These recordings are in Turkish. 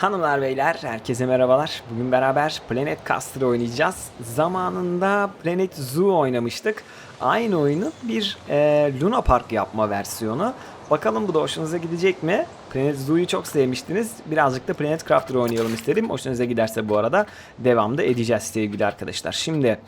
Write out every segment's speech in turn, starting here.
Hanımlar beyler herkese merhabalar. Bugün beraber Planet Caster oynayacağız. Zamanında Planet Zoo oynamıştık. Aynı oyunun bir e, Luna Park yapma versiyonu. Bakalım bu da hoşunuza gidecek mi? Planet Zoo'yu çok sevmiştiniz. Birazcık da Planet Crafter oynayalım istedim. Hoşunuza giderse bu arada devamda edeceğiz sevgili arkadaşlar. Şimdi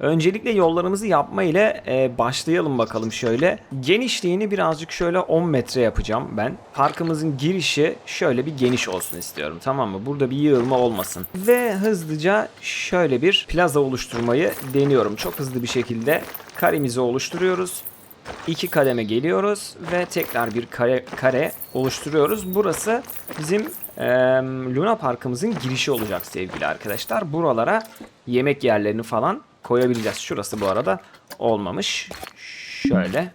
Öncelikle yollarımızı yapma ile e, başlayalım bakalım şöyle. Genişliğini birazcık şöyle 10 metre yapacağım ben. Parkımızın girişi şöyle bir geniş olsun istiyorum tamam mı? Burada bir yığılma olmasın. Ve hızlıca şöyle bir plaza oluşturmayı deniyorum. Çok hızlı bir şekilde karemizi oluşturuyoruz. İki kademe geliyoruz ve tekrar bir kare, kare oluşturuyoruz. Burası bizim e, Luna Parkımızın girişi olacak sevgili arkadaşlar. Buralara yemek yerlerini falan koyabileceğiz. Şurası bu arada olmamış. Şöyle.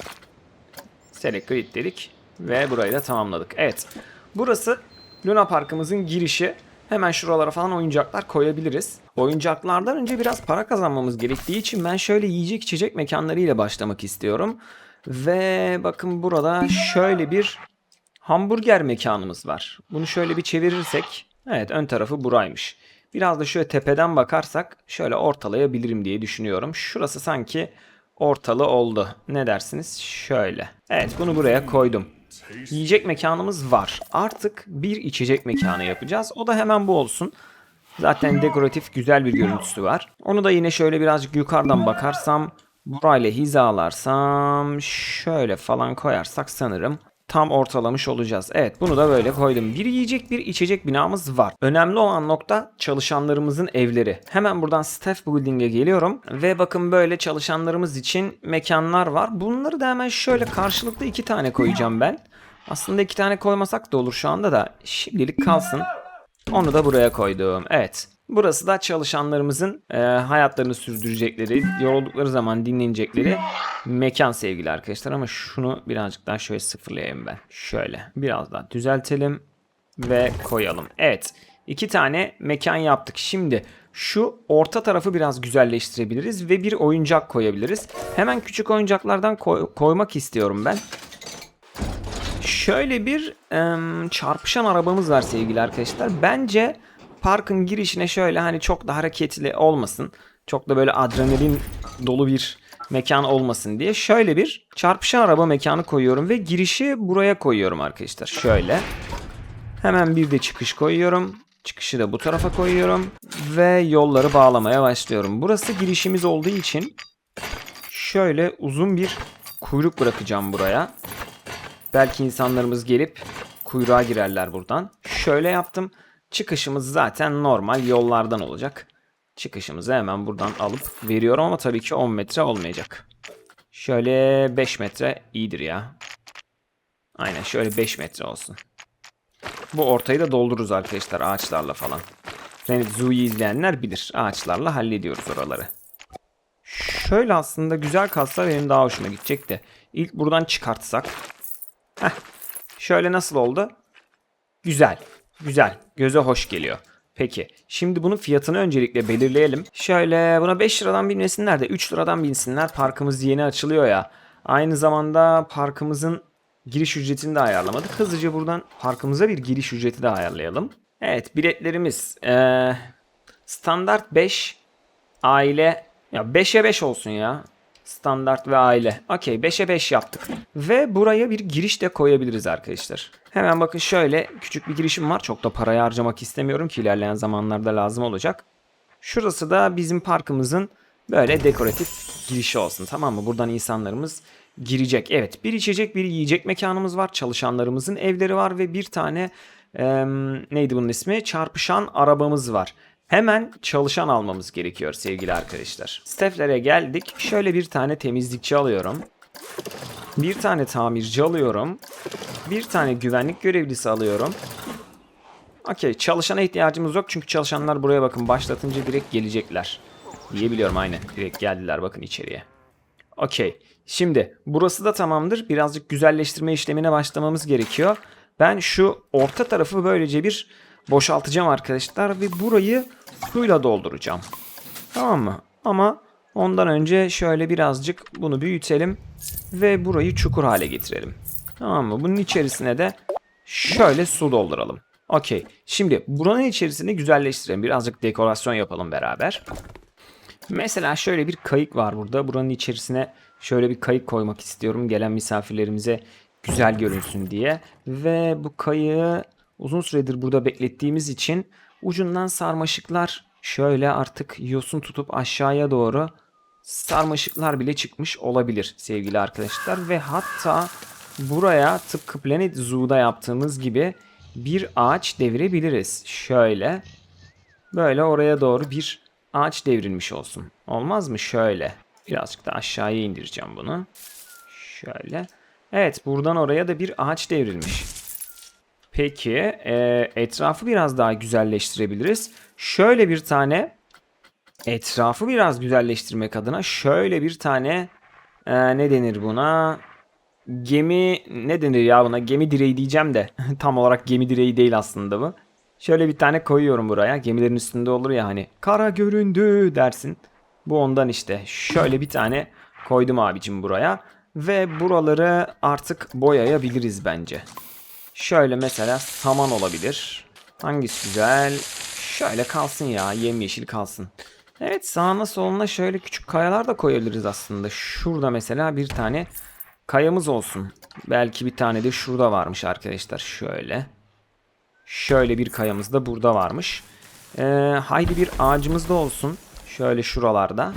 Select dedik ve burayı da tamamladık. Evet. Burası Luna Parkımızın girişi. Hemen şuralara falan oyuncaklar koyabiliriz. Oyuncaklardan önce biraz para kazanmamız gerektiği için ben şöyle yiyecek içecek mekanlarıyla başlamak istiyorum. Ve bakın burada şöyle bir hamburger mekanımız var. Bunu şöyle bir çevirirsek. Evet ön tarafı buraymış. Biraz da şöyle tepeden bakarsak şöyle ortalayabilirim diye düşünüyorum. Şurası sanki ortalı oldu. Ne dersiniz? Şöyle. Evet bunu buraya koydum. Yiyecek mekanımız var. Artık bir içecek mekanı yapacağız. O da hemen bu olsun. Zaten dekoratif güzel bir görüntüsü var. Onu da yine şöyle birazcık yukarıdan bakarsam burayla hizalarsam şöyle falan koyarsak sanırım tam ortalamış olacağız. Evet bunu da böyle koydum. Bir yiyecek bir içecek binamız var. Önemli olan nokta çalışanlarımızın evleri. Hemen buradan staff building'e geliyorum ve bakın böyle çalışanlarımız için mekanlar var. Bunları da hemen şöyle karşılıklı iki tane koyacağım ben. Aslında iki tane koymasak da olur şu anda da şimdilik kalsın. Onu da buraya koydum. Evet. Burası da çalışanlarımızın e, hayatlarını sürdürecekleri, yoruldukları zaman dinlenecekleri mekan sevgili arkadaşlar. Ama şunu birazcık daha şöyle sıfırlayayım ben. Şöyle biraz daha düzeltelim ve koyalım. Evet. iki tane mekan yaptık. Şimdi şu orta tarafı biraz güzelleştirebiliriz ve bir oyuncak koyabiliriz. Hemen küçük oyuncaklardan koy- koymak istiyorum ben. Şöyle bir em, çarpışan arabamız var sevgili arkadaşlar. Bence parkın girişine şöyle hani çok da hareketli olmasın. Çok da böyle adrenalin dolu bir mekan olmasın diye şöyle bir çarpışan araba mekanı koyuyorum ve girişi buraya koyuyorum arkadaşlar. Şöyle. Hemen bir de çıkış koyuyorum. Çıkışı da bu tarafa koyuyorum ve yolları bağlamaya başlıyorum. Burası girişimiz olduğu için şöyle uzun bir kuyruk bırakacağım buraya. Belki insanlarımız gelip kuyruğa girerler buradan. Şöyle yaptım. Çıkışımız zaten normal yollardan olacak. Çıkışımızı hemen buradan alıp veriyorum ama tabii ki 10 metre olmayacak. Şöyle 5 metre iyidir ya. Aynen şöyle 5 metre olsun. Bu ortayı da doldururuz arkadaşlar ağaçlarla falan. Planet Zoo'yu izleyenler bilir. Ağaçlarla hallediyoruz oraları. Şöyle aslında güzel kalsa benim daha hoşuma gidecek de. İlk buradan çıkartsak. Heh. Şöyle nasıl oldu? Güzel. Güzel. Göze hoş geliyor. Peki. Şimdi bunun fiyatını öncelikle belirleyelim. Şöyle buna 5 liradan binmesinler de 3 liradan binsinler. Parkımız yeni açılıyor ya. Aynı zamanda parkımızın giriş ücretini de ayarlamadık. Hızlıca buradan parkımıza bir giriş ücreti de ayarlayalım. Evet biletlerimiz. Ee, standart 5. Aile. Ya 5'e 5 olsun ya. Standart ve aile. Okey 5'e 5 yaptık. Ve buraya bir giriş de koyabiliriz arkadaşlar. Hemen bakın şöyle küçük bir girişim var. Çok da parayı harcamak istemiyorum ki ilerleyen zamanlarda lazım olacak. Şurası da bizim parkımızın böyle dekoratif girişi olsun tamam mı? Buradan insanlarımız girecek. Evet bir içecek bir yiyecek mekanımız var. Çalışanlarımızın evleri var ve bir tane eee, neydi bunun ismi? Çarpışan arabamız var. Hemen çalışan almamız gerekiyor sevgili arkadaşlar. Steflere geldik. Şöyle bir tane temizlikçi alıyorum. Bir tane tamirci alıyorum. Bir tane güvenlik görevlisi alıyorum. Okey çalışana ihtiyacımız yok çünkü çalışanlar buraya bakın başlatınca direkt gelecekler. Diyebiliyorum aynen direkt geldiler bakın içeriye. Okey. Şimdi burası da tamamdır. Birazcık güzelleştirme işlemine başlamamız gerekiyor. Ben şu orta tarafı böylece bir boşaltacağım arkadaşlar ve burayı suyla dolduracağım. Tamam mı? Ama ondan önce şöyle birazcık bunu büyütelim ve burayı çukur hale getirelim. Tamam mı? Bunun içerisine de şöyle su dolduralım. Okey. Şimdi buranın içerisini güzelleştirelim. Birazcık dekorasyon yapalım beraber. Mesela şöyle bir kayık var burada. Buranın içerisine şöyle bir kayık koymak istiyorum. Gelen misafirlerimize güzel görünsün diye. Ve bu kayığı uzun süredir burada beklettiğimiz için ucundan sarmaşıklar şöyle artık yosun tutup aşağıya doğru sarmaşıklar bile çıkmış olabilir sevgili arkadaşlar. Ve hatta buraya tıpkı Planet Zoo'da yaptığımız gibi bir ağaç devirebiliriz. Şöyle. Böyle oraya doğru bir ağaç devrilmiş olsun. Olmaz mı? Şöyle. Birazcık da aşağıya indireceğim bunu. Şöyle. Evet buradan oraya da bir ağaç devrilmiş. Peki e, etrafı biraz daha güzelleştirebiliriz. Şöyle bir tane etrafı biraz güzelleştirmek adına şöyle bir tane e, ne denir buna? Gemi ne denir ya buna? Gemi direği diyeceğim de tam olarak gemi direği değil aslında bu. Şöyle bir tane koyuyorum buraya. Gemilerin üstünde olur ya hani kara göründü dersin. Bu ondan işte. Şöyle bir tane koydum abicim buraya. Ve buraları artık boyayabiliriz bence. Şöyle mesela saman olabilir. Hangisi güzel? Şöyle kalsın ya. Yemyeşil kalsın. Evet sağına soluna şöyle küçük kayalar da koyabiliriz aslında. Şurada mesela bir tane kayamız olsun. Belki bir tane de şurada varmış arkadaşlar. Şöyle. Şöyle bir kayamız da burada varmış. Ee, haydi bir ağacımız da olsun. Şöyle şuralarda.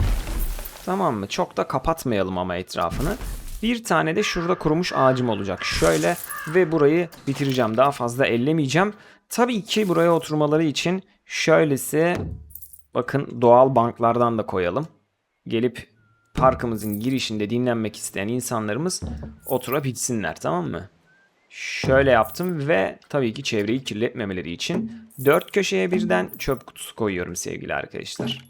Tamam mı? Çok da kapatmayalım ama etrafını. Bir tane de şurada kurumuş ağacım olacak. Şöyle ve burayı bitireceğim. Daha fazla ellemeyeceğim. Tabii ki buraya oturmaları için şöylesi bakın doğal banklardan da koyalım. Gelip parkımızın girişinde dinlenmek isteyen insanlarımız oturabilsinler tamam mı? Şöyle yaptım ve tabii ki çevreyi kirletmemeleri için dört köşeye birden çöp kutusu koyuyorum sevgili arkadaşlar.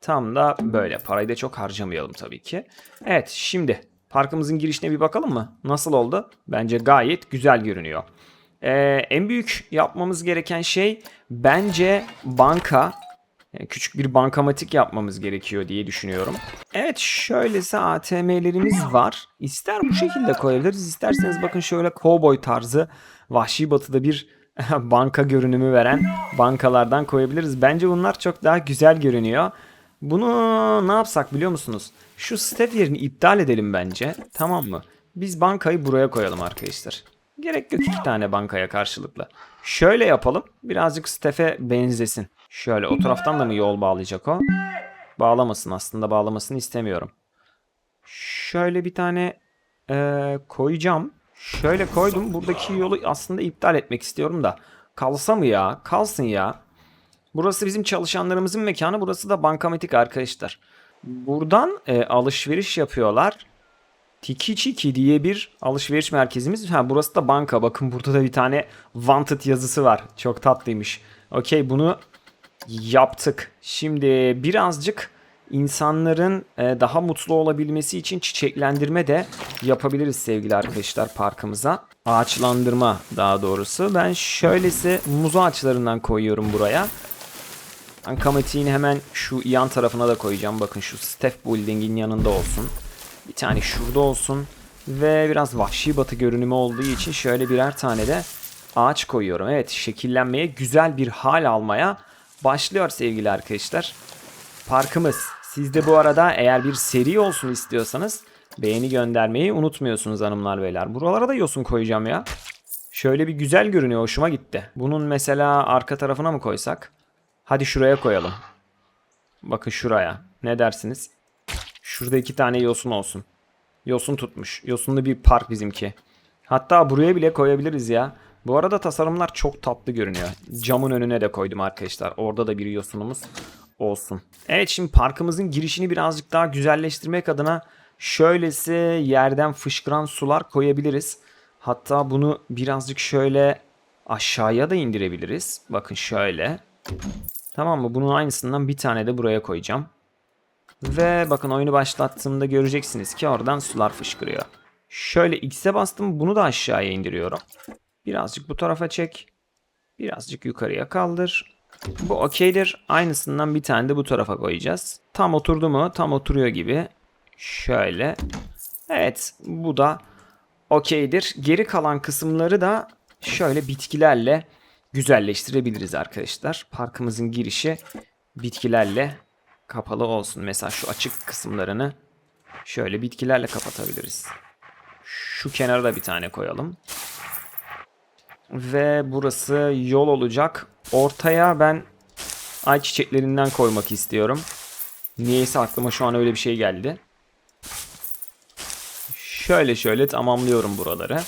Tam da böyle. Parayı da çok harcamayalım tabii ki. Evet şimdi parkımızın girişine bir bakalım mı? Nasıl oldu? Bence gayet güzel görünüyor. Ee, en büyük yapmamız gereken şey bence banka. Yani küçük bir bankamatik yapmamız gerekiyor diye düşünüyorum. Evet şöylese ATM'lerimiz var. İster bu şekilde koyabiliriz. isterseniz bakın şöyle cowboy tarzı vahşi batıda bir banka görünümü veren bankalardan koyabiliriz. Bence bunlar çok daha güzel görünüyor. Bunu ne yapsak biliyor musunuz? Şu step yerini iptal edelim bence. Tamam mı? Biz bankayı buraya koyalım arkadaşlar. Gerek yok iki tane bankaya karşılıklı. Şöyle yapalım. Birazcık Stef'e benzesin. Şöyle o taraftan da mı yol bağlayacak o? Bağlamasın aslında bağlamasını istemiyorum. Şöyle bir tane eee, koyacağım. Şöyle koydum. Buradaki yolu aslında iptal etmek istiyorum da. Kalsa mı ya? Kalsın ya. Burası bizim çalışanlarımızın mekanı. Burası da bankamatik arkadaşlar. Buradan e, alışveriş yapıyorlar. Tiki Çiki diye bir alışveriş merkezimiz. Ha burası da banka. Bakın burada da bir tane wanted yazısı var. Çok tatlıymış. Okey bunu yaptık. Şimdi birazcık insanların e, daha mutlu olabilmesi için çiçeklendirme de yapabiliriz sevgili arkadaşlar parkımıza. Ağaçlandırma daha doğrusu. Ben şöylesi muz ağaçlarından koyuyorum buraya. Bankamatiğin hemen şu yan tarafına da koyacağım. Bakın şu Step Building'in yanında olsun. Bir tane şurada olsun. Ve biraz vahşi batı görünümü olduğu için şöyle birer tane de ağaç koyuyorum. Evet şekillenmeye güzel bir hal almaya başlıyor sevgili arkadaşlar. Parkımız. Siz de bu arada eğer bir seri olsun istiyorsanız beğeni göndermeyi unutmuyorsunuz hanımlar beyler. Buralara da yosun koyacağım ya. Şöyle bir güzel görünüyor hoşuma gitti. Bunun mesela arka tarafına mı koysak? Hadi şuraya koyalım. Bakın şuraya. Ne dersiniz? Şurada iki tane yosun olsun. Yosun tutmuş. Yosunlu bir park bizimki. Hatta buraya bile koyabiliriz ya. Bu arada tasarımlar çok tatlı görünüyor. Camın önüne de koydum arkadaşlar. Orada da bir yosunumuz olsun. Evet şimdi parkımızın girişini birazcık daha güzelleştirmek adına şöylesi yerden fışkıran sular koyabiliriz. Hatta bunu birazcık şöyle aşağıya da indirebiliriz. Bakın şöyle. Tamam mı? Bunun aynısından bir tane de buraya koyacağım. Ve bakın oyunu başlattığımda göreceksiniz ki oradan sular fışkırıyor. Şöyle X'e bastım bunu da aşağıya indiriyorum. Birazcık bu tarafa çek. Birazcık yukarıya kaldır. Bu okeydir. Aynısından bir tane de bu tarafa koyacağız. Tam oturdu mu? Tam oturuyor gibi. Şöyle. Evet bu da okeydir. Geri kalan kısımları da şöyle bitkilerle güzelleştirebiliriz arkadaşlar. Parkımızın girişi bitkilerle kapalı olsun. Mesela şu açık kısımlarını şöyle bitkilerle kapatabiliriz. Şu kenara da bir tane koyalım. Ve burası yol olacak. Ortaya ben ay çiçeklerinden koymak istiyorum. Niyeyse aklıma şu an öyle bir şey geldi. Şöyle şöyle tamamlıyorum buraları.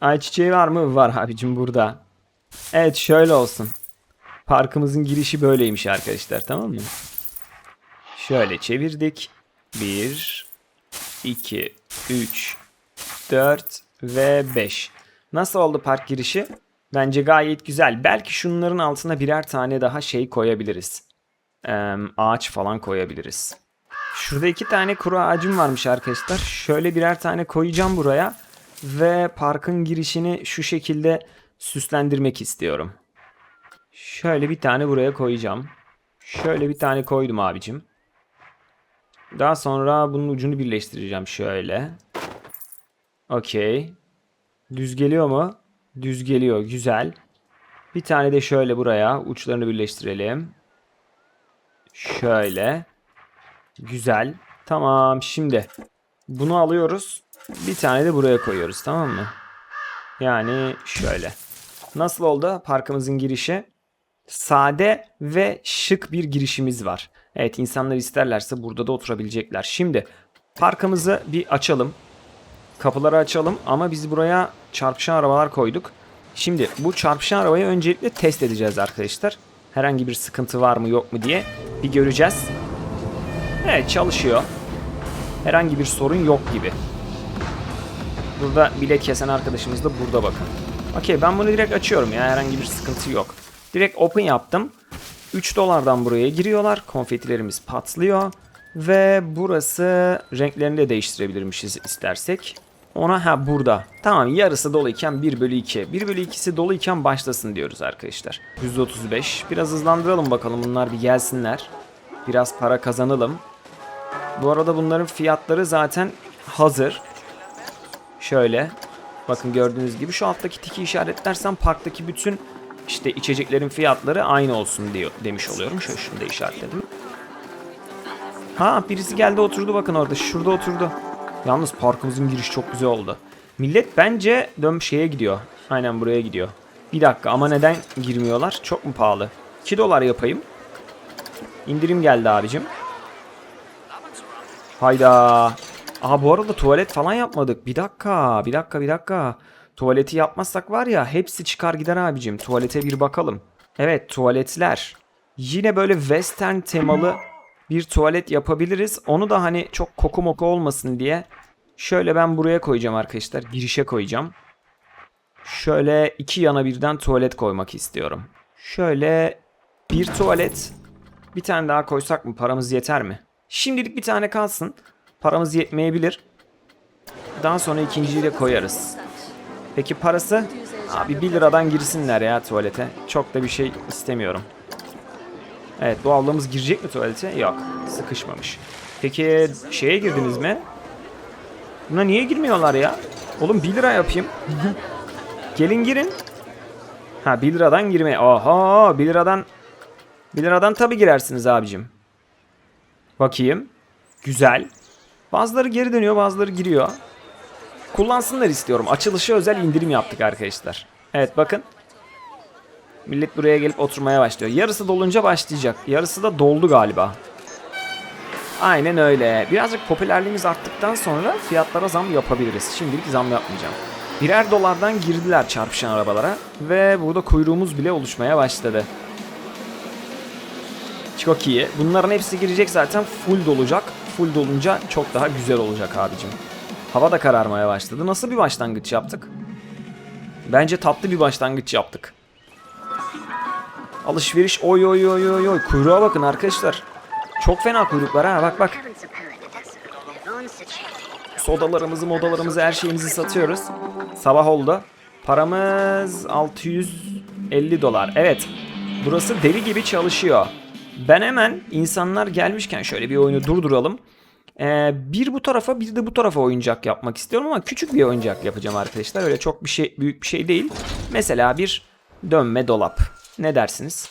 Ay çiçeği var mı? Var abicim burada. Evet şöyle olsun. Parkımızın girişi böyleymiş arkadaşlar tamam mı? Şöyle çevirdik. 1, 2, 3, 4 ve 5. Nasıl oldu park girişi? Bence gayet güzel. Belki şunların altına birer tane daha şey koyabiliriz. Ee, ağaç falan koyabiliriz. Şurada iki tane kuru ağacım varmış arkadaşlar. Şöyle birer tane koyacağım buraya. Ve parkın girişini şu şekilde süslendirmek istiyorum. Şöyle bir tane buraya koyacağım. Şöyle bir tane koydum abicim. Daha sonra bunun ucunu birleştireceğim şöyle. Okey. Düz geliyor mu? Düz geliyor. Güzel. Bir tane de şöyle buraya uçlarını birleştirelim. Şöyle. Güzel. Tamam şimdi bunu alıyoruz. Bir tane de buraya koyuyoruz tamam mı? Yani şöyle. Nasıl oldu parkımızın girişi? Sade ve şık bir girişimiz var. Evet insanlar isterlerse burada da oturabilecekler. Şimdi parkımızı bir açalım. Kapıları açalım ama biz buraya çarpışan arabalar koyduk. Şimdi bu çarpışan arabayı öncelikle test edeceğiz arkadaşlar. Herhangi bir sıkıntı var mı yok mu diye bir göreceğiz. Evet çalışıyor. Herhangi bir sorun yok gibi. Burada bilet kesen arkadaşımız da burada bakın. Okey ben bunu direkt açıyorum ya herhangi bir sıkıntı yok. Direkt open yaptım. 3 dolardan buraya giriyorlar. Konfetilerimiz patlıyor. Ve burası renklerini de değiştirebilirmişiz istersek. Ona ha burada. Tamam yarısı doluyken 1 bölü 2. 1 bölü 2'si doluyken başlasın diyoruz arkadaşlar. 135. Biraz hızlandıralım bakalım bunlar bir gelsinler. Biraz para kazanalım. Bu arada bunların fiyatları zaten hazır. Şöyle. Bakın gördüğünüz gibi şu alttaki tiki işaretlersem parktaki bütün işte içeceklerin fiyatları aynı olsun diyor demiş oluyorum. Şöyle şunu da işaretledim. Ha birisi geldi oturdu bakın orada. Şurada oturdu. Yalnız parkımızın girişi çok güzel oldu. Millet bence dön şeye gidiyor. Aynen buraya gidiyor. Bir dakika ama neden girmiyorlar? Çok mu pahalı? 2 dolar yapayım. İndirim geldi abicim. Hayda. Aha bu arada tuvalet falan yapmadık. Bir dakika, bir dakika, bir dakika. Tuvaleti yapmazsak var ya hepsi çıkar gider abicim. Tuvalete bir bakalım. Evet tuvaletler. Yine böyle western temalı bir tuvalet yapabiliriz. Onu da hani çok koku moku olmasın diye şöyle ben buraya koyacağım arkadaşlar. Girişe koyacağım. Şöyle iki yana birden tuvalet koymak istiyorum. Şöyle bir tuvalet. Bir tane daha koysak mı? Paramız yeter mi? Şimdilik bir tane kalsın. Paramız yetmeyebilir. Daha sonra ikinciyi de koyarız. Peki parası? Abi 1 liradan girsinler ya tuvalete. Çok da bir şey istemiyorum. Evet bu ablamız girecek mi tuvalete? Yok. Sıkışmamış. Peki şeye girdiniz mi? Buna niye girmiyorlar ya? Oğlum 1 lira yapayım. Gelin girin. Ha 1 liradan girmeye. Oha 1 liradan 1 liradan tabi girersiniz abicim. Bakayım. Güzel. Bazıları geri dönüyor bazıları giriyor. Kullansınlar istiyorum. Açılışa özel indirim yaptık arkadaşlar. Evet bakın. Millet buraya gelip oturmaya başlıyor. Yarısı dolunca başlayacak. Yarısı da doldu galiba. Aynen öyle. Birazcık popülerliğimiz arttıktan sonra fiyatlara zam yapabiliriz. Şimdilik zam yapmayacağım. Birer dolardan girdiler çarpışan arabalara ve burada kuyruğumuz bile oluşmaya başladı. Çok iyi. Bunların hepsi girecek zaten full dolacak. Full dolunca çok daha güzel olacak abicim. Hava da kararmaya başladı. Nasıl bir başlangıç yaptık? Bence tatlı bir başlangıç yaptık. Alışveriş oy oy oy oy oy. Kuyruğa bakın arkadaşlar. Çok fena kuyruklar ha bak bak. Sodalarımızı modalarımızı her şeyimizi satıyoruz. Sabah oldu. Paramız 650 dolar. Evet. Burası deli gibi çalışıyor. Ben hemen insanlar gelmişken şöyle bir oyunu durduralım. Ee, bir bu tarafa bir de bu tarafa oyuncak yapmak istiyorum ama küçük bir oyuncak yapacağım arkadaşlar. Öyle çok bir şey büyük bir şey değil. Mesela bir Dönme dolap. Ne dersiniz?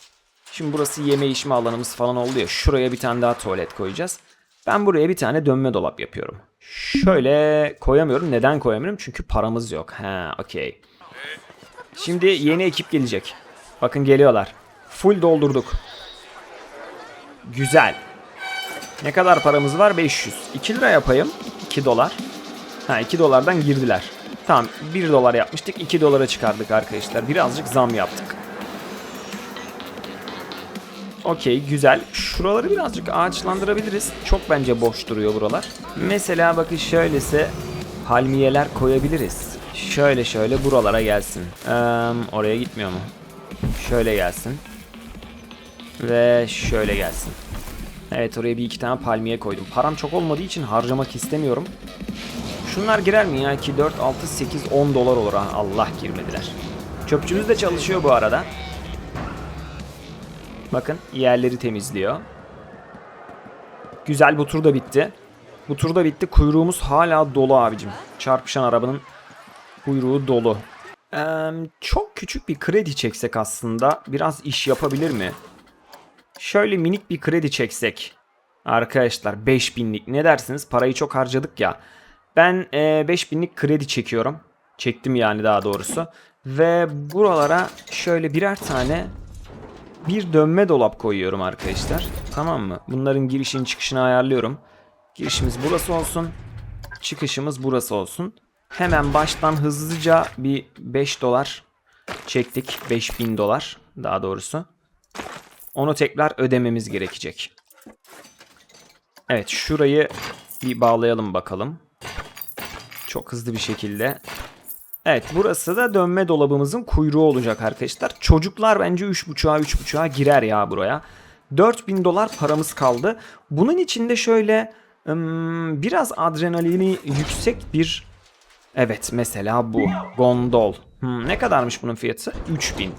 Şimdi burası yeme içme alanımız falan oldu ya. Şuraya bir tane daha tuvalet koyacağız. Ben buraya bir tane dönme dolap yapıyorum. Şöyle koyamıyorum. Neden koyamıyorum? Çünkü paramız yok. Ha, okey. Şimdi yeni ekip gelecek. Bakın geliyorlar. Full doldurduk. Güzel. Ne kadar paramız var? 500. 2 lira yapayım. 2 dolar. Ha 2 dolardan girdiler. Tamam 1 dolar yapmıştık 2 dolara çıkardık arkadaşlar. Birazcık zam yaptık. Okey güzel. Şuraları birazcık ağaçlandırabiliriz. Çok bence boş duruyor buralar. Mesela bakın şöylese palmiyeler koyabiliriz. Şöyle şöyle buralara gelsin. Eee, oraya gitmiyor mu? Şöyle gelsin. Ve şöyle gelsin. Evet oraya bir iki tane palmiye koydum. Param çok olmadığı için harcamak istemiyorum. Şunlar girer mi ya? 2, 4, 6, 8, 10 dolar olur ha. Allah girmediler. Çöpçümüz de çalışıyor bu arada. Bakın yerleri temizliyor. Güzel bu tur da bitti. Bu tur da bitti. Kuyruğumuz hala dolu abicim. Çarpışan arabanın kuyruğu dolu. Eee, çok küçük bir kredi çeksek aslında biraz iş yapabilir mi? Şöyle minik bir kredi çeksek. Arkadaşlar 5000'lik ne dersiniz? Parayı çok harcadık ya. Ben e, 5000'lik kredi çekiyorum. Çektim yani daha doğrusu. Ve buralara şöyle birer tane bir dönme dolap koyuyorum arkadaşlar. Tamam mı? Bunların girişini çıkışını ayarlıyorum. Girişimiz burası olsun. Çıkışımız burası olsun. Hemen baştan hızlıca bir 5 dolar çektik. 5000 dolar daha doğrusu. Onu tekrar ödememiz gerekecek. Evet şurayı bir bağlayalım bakalım. Çok hızlı bir şekilde. Evet burası da dönme dolabımızın kuyruğu olacak arkadaşlar. Çocuklar bence 3.5'a 3.5'a girer ya buraya. 4000 dolar paramız kaldı. Bunun içinde şöyle biraz adrenalini yüksek bir Evet mesela bu gondol. Hmm, ne kadarmış bunun fiyatı? 3000.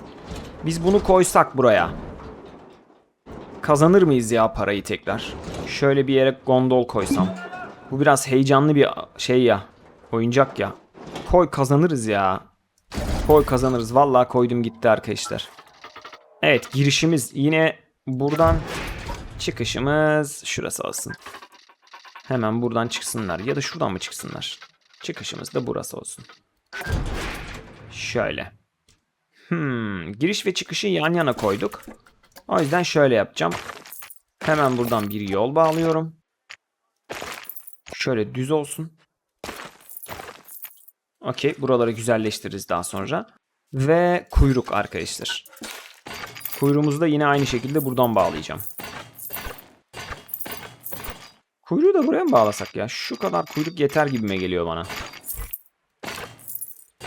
Biz bunu koysak buraya. Kazanır mıyız ya parayı tekrar? Şöyle bir yere gondol koysam. Bu biraz heyecanlı bir şey ya. Oyuncak ya. Koy kazanırız ya. Koy kazanırız. Vallahi koydum gitti arkadaşlar. Evet girişimiz yine buradan çıkışımız şurası olsun. Hemen buradan çıksınlar ya da şuradan mı çıksınlar? Çıkışımız da burası olsun. Şöyle. Hmm, giriş ve çıkışı yan yana koyduk. O yüzden şöyle yapacağım. Hemen buradan bir yol bağlıyorum. Şöyle düz olsun. Okey. Buraları güzelleştiririz daha sonra. Ve kuyruk arkadaşlar. Kuyruğumuzu da yine aynı şekilde buradan bağlayacağım. Kuyruğu da buraya mı bağlasak ya? Şu kadar kuyruk yeter gibime geliyor bana.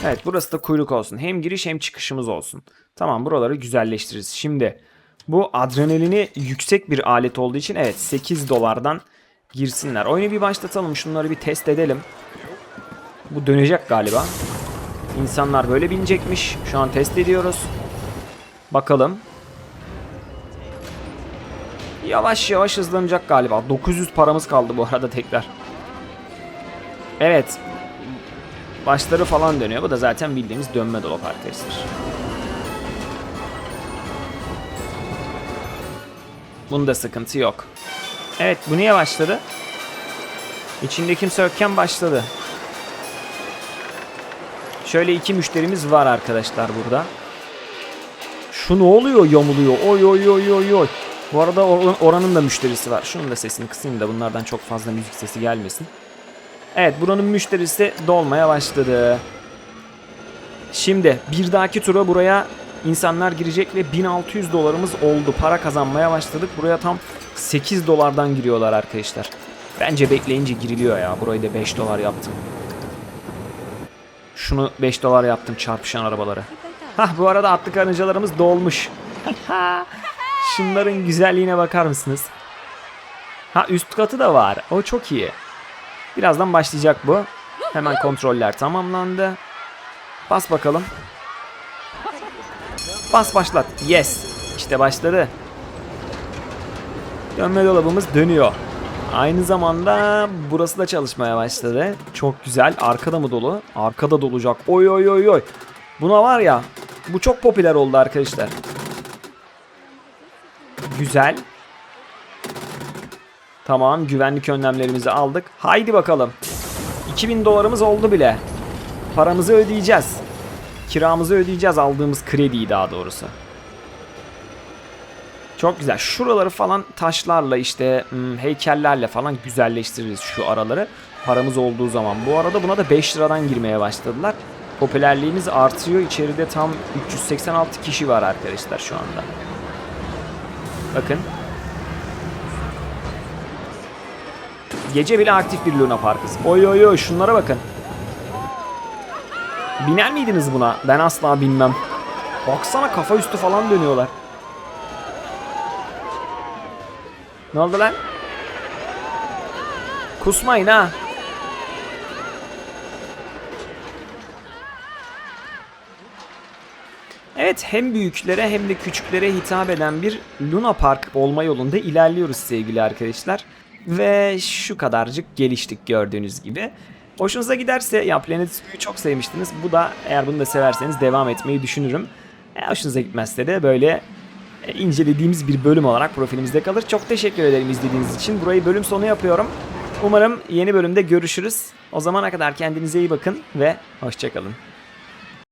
Evet burası da kuyruk olsun. Hem giriş hem çıkışımız olsun. Tamam buraları güzelleştiririz. Şimdi bu adrenalini yüksek bir alet olduğu için evet 8 dolardan girsinler. Oyunu bir başlatalım. Şunları bir test edelim. Bu dönecek galiba. İnsanlar böyle binecekmiş. Şu an test ediyoruz. Bakalım. Yavaş yavaş hızlanacak galiba. 900 paramız kaldı bu arada tekrar. Evet. Başları falan dönüyor. Bu da zaten bildiğimiz dönme dolap arkadaşlar. Bunda sıkıntı yok. Evet bu niye başladı? İçinde kimse yokken başladı. Şöyle iki müşterimiz var arkadaşlar burada. Şu ne oluyor yamuluyor. Oy oy oy oy oy. Bu arada or- oranın da müşterisi var. Şunun da sesini kısayım da bunlardan çok fazla müzik sesi gelmesin. Evet buranın müşterisi dolmaya başladı. Şimdi bir dahaki tura buraya insanlar girecek ve 1600 dolarımız oldu. Para kazanmaya başladık. Buraya tam 8 dolardan giriyorlar arkadaşlar. Bence bekleyince giriliyor ya. Burayı da 5 dolar yaptım. Şunu 5 dolar yaptım çarpışan arabaları. Hah bu arada atlı karıncalarımız dolmuş. Şunların güzelliğine bakar mısınız? Ha üst katı da var. O çok iyi. Birazdan başlayacak bu. Hemen kontroller tamamlandı. Bas bakalım. Bas başlat. Yes. İşte başladı. Dönme dolabımız dönüyor. Aynı zamanda burası da çalışmaya başladı. Çok güzel. Arkada mı dolu? Arkada dolacak. Oy oy oy oy. Buna var ya Bu çok popüler oldu arkadaşlar. Güzel. Tamam güvenlik önlemlerimizi aldık. Haydi bakalım. 2000 dolarımız oldu bile. Paramızı ödeyeceğiz. Kiramızı ödeyeceğiz aldığımız krediyi daha doğrusu. Çok güzel. Şuraları falan taşlarla işte hmm, heykellerle falan güzelleştiririz şu araları. Paramız olduğu zaman. Bu arada buna da 5 liradan girmeye başladılar. Popülerliğimiz artıyor. İçeride tam 386 kişi var arkadaşlar şu anda. Bakın. Gece bile aktif bir Luna Park'ız. Oy oy oy şunlara bakın. Biner miydiniz buna? Ben asla binmem. Baksana kafa üstü falan dönüyorlar. Ne oldu lan? Kusmayın ha. Evet hem büyüklere hem de küçüklere hitap eden bir Luna Park olma yolunda ilerliyoruz sevgili arkadaşlar. Ve şu kadarcık geliştik gördüğünüz gibi. Hoşunuza giderse ya Planet Zoo'yu çok sevmiştiniz. Bu da eğer bunu da severseniz devam etmeyi düşünürüm. E, hoşunuza gitmezse de böyle e, incelediğimiz bir bölüm olarak profilimizde kalır. Çok teşekkür ederim izlediğiniz için. Burayı bölüm sonu yapıyorum. Umarım yeni bölümde görüşürüz. O zamana kadar kendinize iyi bakın ve hoşçakalın.